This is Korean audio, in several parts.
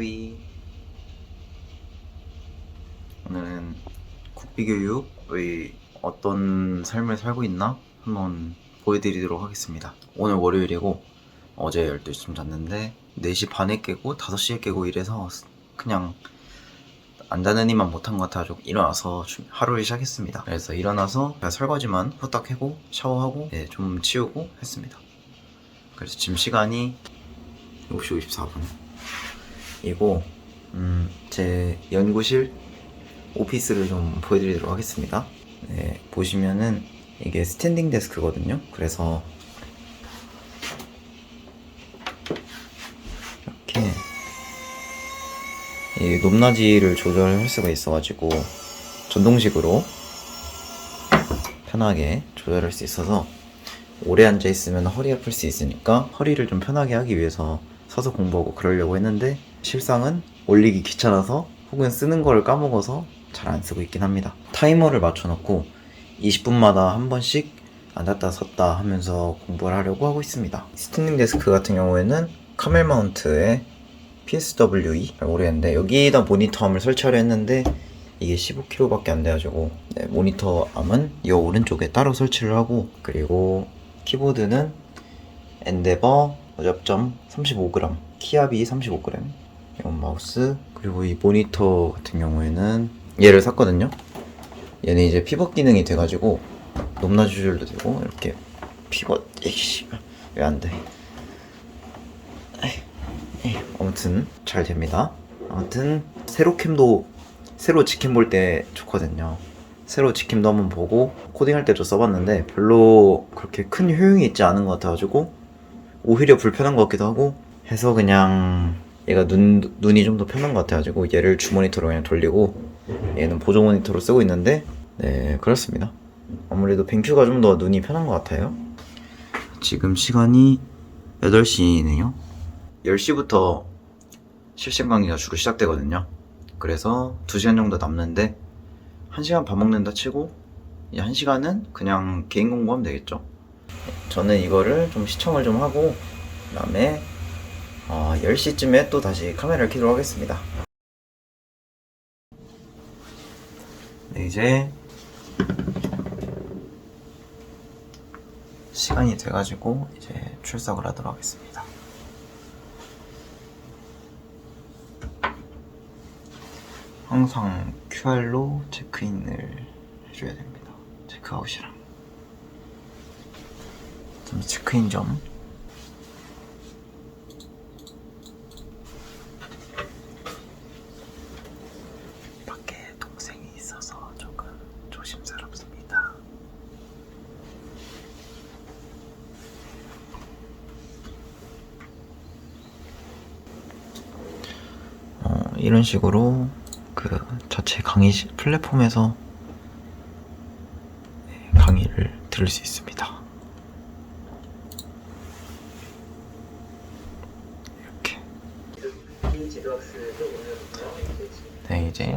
하위. 오늘은 국비교육의 어떤 삶을 살고 있나 한번 보여드리도록 하겠습니다. 오늘 월요일이고 어제 12시쯤 잤는데 4시 반에 깨고 5시에 깨고 이래서 그냥 안 자는 이만 못한 것 같아가지고 일어나서 주- 하루를 시작했습니다. 그래서 일어나서 설거지만 후딱 하고 샤워하고 네, 좀 치우고 했습니다. 그래서 지금 시간이 7시 54분 이고 음, 제 연구실 오피스를 좀 보여드리도록 하겠습니다. 네, 보시면은 이게 스탠딩 데스크거든요. 그래서 이렇게 이 높낮이를 조절할 수가 있어가지고 전동식으로 편하게 조절할 수 있어서 오래 앉아 있으면 허리 아플 수 있으니까 허리를 좀 편하게 하기 위해서 서서 공부하고 그러려고 했는데 실상은 올리기 귀찮아서 혹은 쓰는 거를 까먹어서 잘 안 쓰고 있긴 합니다. 타이머를 맞춰놓고 20분마다 한 번씩 앉았다 섰다 하면서 공부를 하려고 하고 있습니다. 스탠딩 데스크 같은 경우에는 카멜 마운트에 PSWE 오래했는데 여기다 모니터 암을 설치하려 했는데 이게 15kg밖에 안 돼가지고 네, 모니터 암은 이 오른쪽에 따로 설치를 하고 그리고 키보드는 엔데버 저접점 35g 키압이 35g 이건 마우스 그리고 이 모니터 같은 경우에는 얘를 샀거든요. 얘는 이제 피벗 기능이 돼가지고 높낮이 조절도 되고 이렇게 피벗 에이씨 왜 안돼? 아무튼 잘 됩니다. 아무튼 세로 캠도 새로 직캠 볼 때 좋거든요. 새로 직캠도 한번 보고 코딩할 때도 써봤는데 별로 그렇게 큰 효용이 있지 않은 것 같아가지고 오히려 불편한 것 같기도 하고 해서 그냥 얘가 눈, 눈이 좀 더 편한 것 같아가지고 얘를 주 모니터로 그냥 돌리고 얘는 보조 모니터로 쓰고 있는데 네 그렇습니다. 아무래도 뱅큐가 좀 더 눈이 편한 것 같아요. 지금 시간이 8시네요. 10시부터 실시간 강의가 주로 시작되거든요. 그래서 2시간 정도 남는데 1시간 밥 먹는다 치고 이 1시간은 그냥 개인 공부하면 되겠죠. 저는 이거를 좀 시청을 좀 하고 그 다음에 어, 10시쯤에 또 다시 카메라를 켜도록 하겠습니다. 네, 이제 시간이 돼가지고 이제 출석을 하도록 하겠습니다. 항상 QR로 체크인을 해줘야 됩니다. 체크아웃이랑. 좀 체크인 점 밖에 동생이 있어서 조금 조심스럽습니다. 어, 이런 식으로 그 자체 강의 시- 플랫폼에서 네, 강의를 들을 수 있습니다. 이렇게. 네, 이제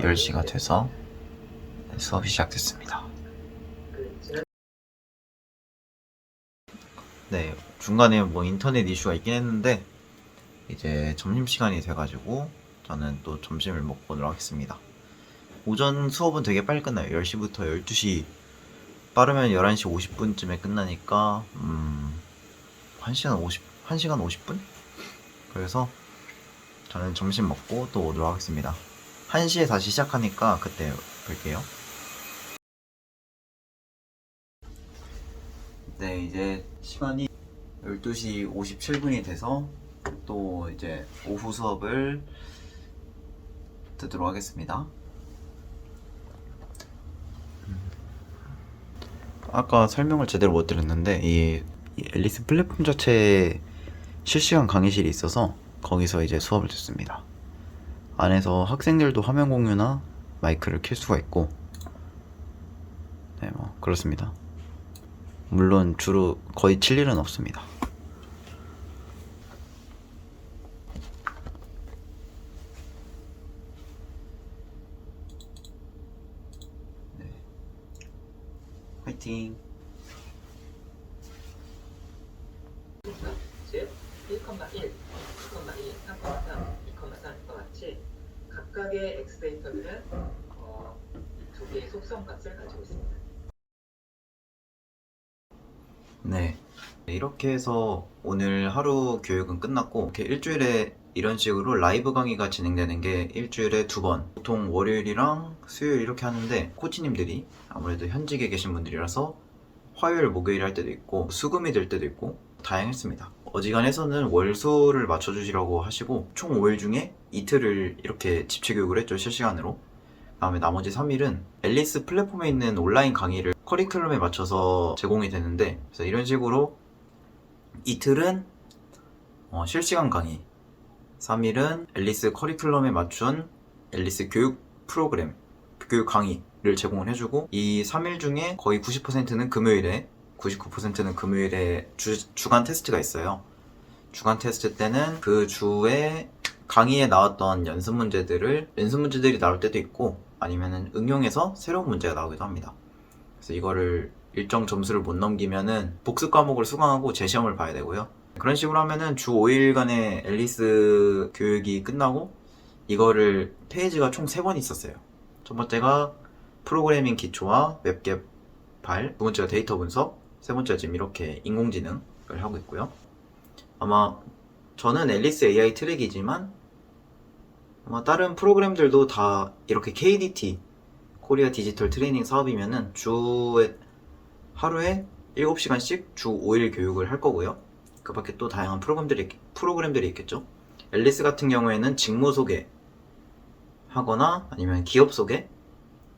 10시가 돼서 수업이 시작됐습니다. 네, 중간에 뭐 인터넷 이슈가 있긴 했는데 이제 점심시간이 돼가지고 저는 또 점심을 먹고 오도록 하겠습니다. 오전 수업은 되게 빨리 끝나요. 10시부터 12시 빠르면 11시 50분쯤에 끝나니까 음, 1시간 50, 1시간 50분? 그래서 저는 점심 먹고 또 오도록 하겠습니다. 1시에 다시 시작하니까 그때 뵐게요. 네, 이제 시간이 12시 57분이 돼서 또 이제 오후 수업을 듣도록 하겠습니다. 아까 설명을 제대로 못 드렸는데 이, 이 앨리스 플랫폼 자체에 실시간 강의실이 있어서 거기서 이제 수업을 듣습니다. 안에서 학생들도 화면 공유나 마이크를 켤 수가 있고 네, 뭐 그렇습니다. 물론 주로 거의 칠 일은 없습니다. 화이팅! 즉 1,1, 2,2, 3,3, 2,4 각각의 X 데이터들은 어, 두 개의 속성 값을 가지고 있습니다. 네. 이렇게 해서 오늘 하루 교육은 끝났고, 이렇게 일주일에 이런 식으로 라이브 강의가 진행되는 게 일주일에 두 번. 보통 월요일이랑 수요일 이렇게 하는데, 코치님들이 아무래도 현직에 계신 분들이라서 화요일, 목요일 할 때도 있고, 수금이 될 때도 있고, 다양했습니다. 어지간해서는 월수를 맞춰주시라고 하시고, 총 5일 중에 이틀을 이렇게 집체 교육을 했죠, 실시간으로. 다음에 나머지 3일은 앨리스 플랫폼에 있는 온라인 강의를 커리큘럼에 맞춰서 제공이 되는데 그래서 이런 식으로 이틀은 어, 실시간 강의 3일은 앨리스 커리큘럼에 맞춘 앨리스 교육 프로그램 교육 강의를 제공을 해주고 이 3일 중에 거의 90%는 금요일에 99%는 금요일에 주, 주간 테스트가 있어요 주간 테스트 때는 그 주에 강의에 나왔던 연습 문제들을 연습 문제들이 나올 때도 있고 아니면은 응용해서 새로운 문제가 나오기도 합니다. 그래서 이거를 일정 점수를 못 넘기면은 복습 과목을 수강하고 재시험을 봐야 되고요. 그런 식으로 하면은 주 5일간의 앨리스 교육이 끝나고 이거를 페이지가 총 3번 있었어요. 첫 번째가 프로그래밍 기초와 웹 개발, 두 번째가 데이터 분석, 세 번째가 지금 이렇게 인공지능을 하고 있고요. 아마 저는 앨리스 AI 트랙이지만 아마 다른 프로그램들도 다 이렇게 KDT 코리아 디지털 트레이닝 사업이면은 주에 하루에 7시간씩 주 5일 교육을 할 거고요. 그 밖에 또 다양한 프로그램들이 있- 프로그램들이 있겠죠. 앨리스 같은 경우에는 직무 소개 하거나 아니면 기업 소개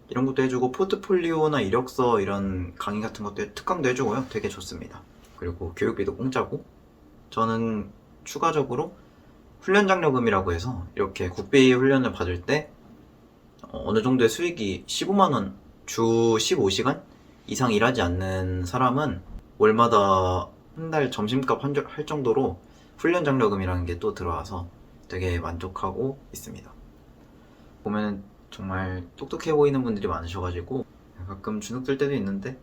이런 것도 해주고 포트폴리오나 이력서 이런 강의 같은 것도 특강도 해주고요. 되게 좋습니다. 그리고 교육비도 공짜고 저는 추가적으로 훈련 장려금이라고 해서 이렇게 국비 훈련을 받을 때 어, 어느 정도의 수익이 15만 원, 주 15시간 이상 일하지 않는 사람은 월마다 한 달 점심값 한 줄- 할 정도로 훈련 장려금이라는 게 또 들어와서 되게 만족하고 있습니다. 보면은 정말 똑똑해 보이는 분들이 많으셔가지고 가끔 주눅 들 때도 있는데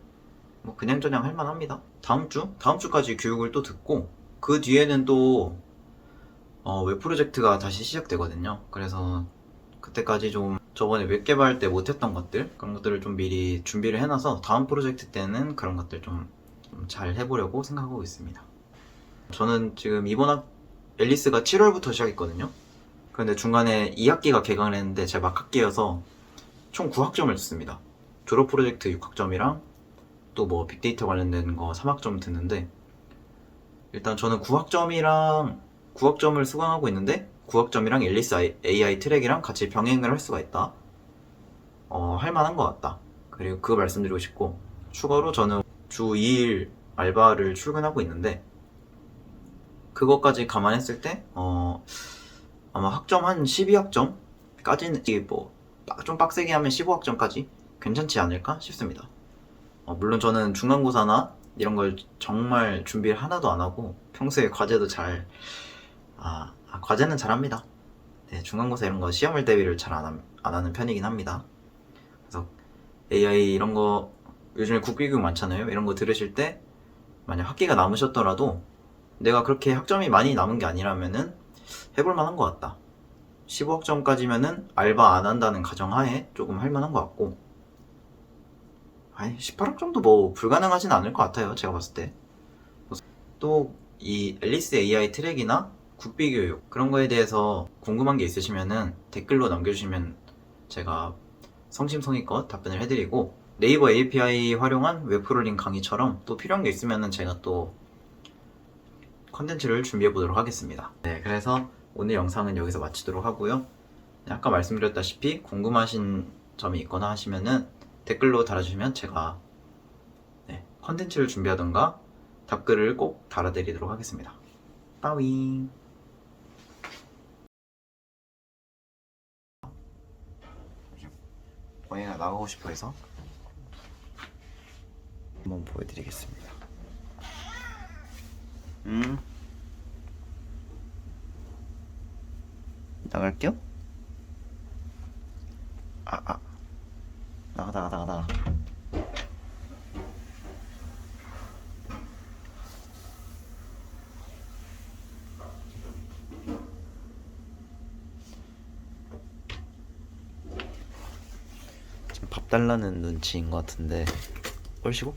뭐 그냥저냥 할만합니다. 다음 주? 다음 주까지 교육을 또 듣고 그 뒤에는 또 어, 웹 프로젝트가 다시 시작되거든요. 그래서 그때까지 좀 저번에 웹 개발할 때 못했던 것들 그런 것들을 좀 미리 준비를 해놔서 다음 프로젝트 때는 그런 것들 좀 잘 해보려고 생각하고 있습니다. 저는 지금 이번 학 앨리스가 7월부터 시작했거든요. 그런데 중간에 2학기가 개강을 했는데 제가 막학기여서 총 9학점을 듣습니다. 졸업 프로젝트 6학점이랑 또 뭐 빅데이터 관련된 거 3학점 듣는데 일단 저는 9학점이랑 9학점을 수강하고 있는데 9학점이랑 앨리스 AI 트랙이랑 같이 병행을 할 수가 있다. 어, 할 만한 것 같다. 그리고 그거 말씀드리고 싶고 추가로 저는 주 2일 알바를 출근하고 있는데 그것까지 감안했을 때 어, 아마 학점 한 12학점까지는 이게 뭐좀 빡세게 하면 15학점까지 괜찮지 않을까 싶습니다. 어, 물론 저는 중간고사나 이런 걸 정말 준비를 하나도 안 하고 평소에 과제도 잘 아, 아, 과제는 잘합니다. 네, 중간고사 이런 거 시험을 대비를 잘 안 하는 편이긴 합니다. 그래서 AI 이런 거 요즘에 국비교육 많잖아요. 이런 거 들으실 때 만약 학기가 남으셨더라도 내가 그렇게 학점이 많이 남은 게 아니라면은 해볼 만한 것 같다. 15학점까지면은 알바 안 한다는 가정하에 조금 할 만한 것 같고 아니 18학점도 뭐 불가능하진 않을 것 같아요. 제가 봤을 때. 또 이 앨리스 AI 트랙이나 국비 교육 그런 거에 대해서 궁금한 게 있으시면은 댓글로 남겨주시면 제가 성심성의껏 답변을 해드리고 네이버 API 활용한 웹프로링 강의처럼 또 필요한 게 있으면은 제가 또 컨텐츠를 준비해 보도록 하겠습니다. 네, 그래서 오늘 영상은 여기서 마치도록 하고요. 네, 아까 말씀드렸다시피 궁금하신 점이 있거나 하시면은 댓글로 달아주시면 제가 네, 컨텐츠를 준비하던가 답글을 꼭 달아드리도록 하겠습니다. 빠윙. 고양이가 나가고 싶어 해서 한번 보여드리겠습니다. 음. 나갈게요. 아, 아. 나가, 나가, 나가, 나가. 봐달라는 눈치인 것 같은데 얼씨구?